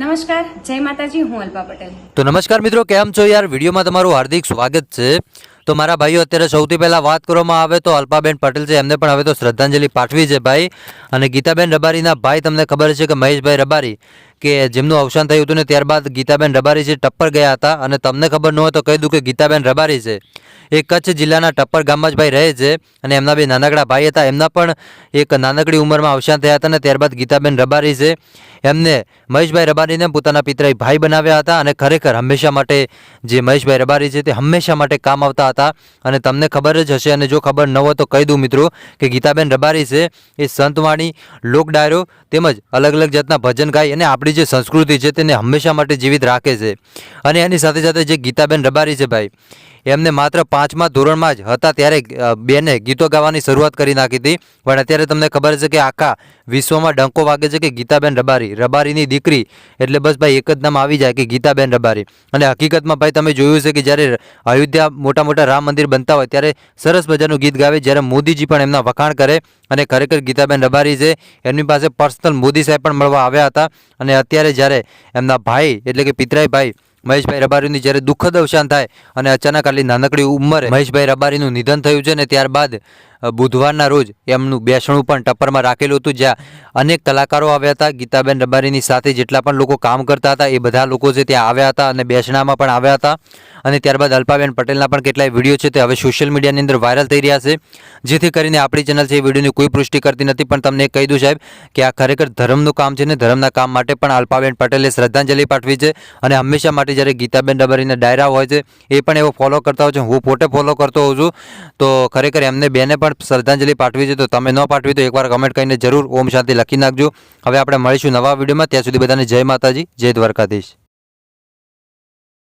નમસ્કાર, જય માતાજી, હું અલ્પા પટેલ. તો નમસ્કાર મિત્રો, કેમ છો યાર? વિડીયોમાં તમારું હાર્દિક સ્વાગત છે. તો મારા ભાઈઓ, અત્યારે સૌથી પહેલાં વાત કરવામાં આવે તો અલ્પાબેન પટેલ છે, એમને પણ હવે તો શ્રદ્ધાંજલિ પાઠવી છે ભાઈ. અને ગીતાબેન રબારીના ભાઈ, તમને ખબર છે કે મહેશભાઈ રબારી કે જેમનું અવસાન થયું હતું ને ત્યારબાદ ગીતાબેન રબારી છે ટપ્પર ગયા હતા અને તમને ખબર ન હોય તો કહી દઉં કે ગીતાબેન રબારી છે. એ કચ્છ જિલ્લાના ટપ્પર ગામમાં જ ભાઈ રહે છે અને એમના બે નાનકડા ભાઈ હતા. એમના પણ એક નાનકડી ઉંમરમાં અવસાન થયા હતા અને ત્યારબાદ ગીતાબેન રબારી છે. એમને મહેશભાઈ રબારીને પોતાના પિતરાએ ભાઈ બનાવ્યા હતા અને ખરેખર હંમેશા માટે જે મહેશભાઈ રબારી છે તે હંમેશા માટે કામ આવતા હતા. અને તમને ખબર જ હશે અને જો ખબર ન હોય તો કહી દઉં મિત્રો કે ગીતાબેન રબારી છે. એ સંતવાણી લોક ડાયરો તેમજ અલગ અલગ જાતના ભજન ગાય અને આપણી જે સંસ્કૃતિ છે તેને હંમેશા માટે જીવિત રાખે છે. અને એની સાથે સાથે જે ગીતાબેન રબારી છે ભાઈ એમને માત્ર પાંચમા ધોરણમાં જ હતા ત્યારે બેને ગીતો ગાવાની શરૂઆત કરી નાખી હતી. પણ અત્યારે તમને ખબર છે કે આખા વિશ્વમાં ડંકો વાગે છે કે ગીતાબેન રબારી. રબારીની દીકરી, એટલે બસ ભાઈ એક જ નામ આવી જાય કે ગીતાબેન રબારી. અને હકીકતમાં ભાઈ તમે જોયું છે કે જ્યારે અયોધ્યા મોટા મોટા રામ મંદિર બનતા હોય ત્યારે સરસ મજાનું ગીત ગાવે જ્યારે મોદીજી પણ એમના વખાણ કરે અને ખરેખર ગીતાબેન રબારી છે, એમની પાસે પર્સનલ મોદી સાહેબ પણ મળવા આવ્યા હતા. અને અત્યારે જ્યારે એમના ભાઈ, એટલે કે પિતરાઈ ભાઈ મહેશભાઈ રબારીની જ્યારે દુઃખદ અવસાન થાય અને અચાનક આટલી નાનકડી ઉંમરે મહેશભાઈ રબારીનું નિધન થયું છે ને ત્યારબાદ બુધવારના રોજ એમનું બેસણું પણ ટપ્પરમાં રાખેલું હતું, જ્યાં અનેક કલાકારો આવ્યા હતા. ગીતાબેન રબારીની સાથે જેટલા પણ લોકો કામ કરતા હતા, એ બધા લોકો છે ત્યાં આવ્યા હતા અને બેસણામાં પણ આવ્યા હતા. અને ત્યારબાદ અલ્પાબેન પટેલના પણ કેટલાય વીડિયો છે, તે હવે સોશિયલ મીડિયાની અંદર વાયરલ થઈ રહ્યા છે. જેથી કરીને આપણી ચેનલ છે, એ વિડીયોની કોઈ પુષ્ટિ કરતી નથી. પણ તમને કહી દઉં સાહેબ કે આ ખરેખર ધર્મનું કામ છે ને, ધર્મના કામ માટે પણ અલ્પાબેન પટેલે શ્રદ્ધાંજલિ પાઠવી છે. અને હંમેશા માટે જ્યારે ગીતાબેન રબારીના ડાયરા હોય છે, એ પણ એવો ફોલો કરતા હોય છે. હું પોતે ફોલો કરતો હોઉં છું. તો ખરેખર એમને બેને પણ શ્રદ્ધાંજલિ પાઠવી છે, તો તમે ન પાઠવી તો એકવાર કમેન્ટ કરીને જરૂર ઓમ શાંતિ લખી નાખજો. હવે આપણે મળીશું નવા વિડીયોમાં. ત્યાં સુધી બધાને જય માતાજી, જય દ્વારકાધીશ.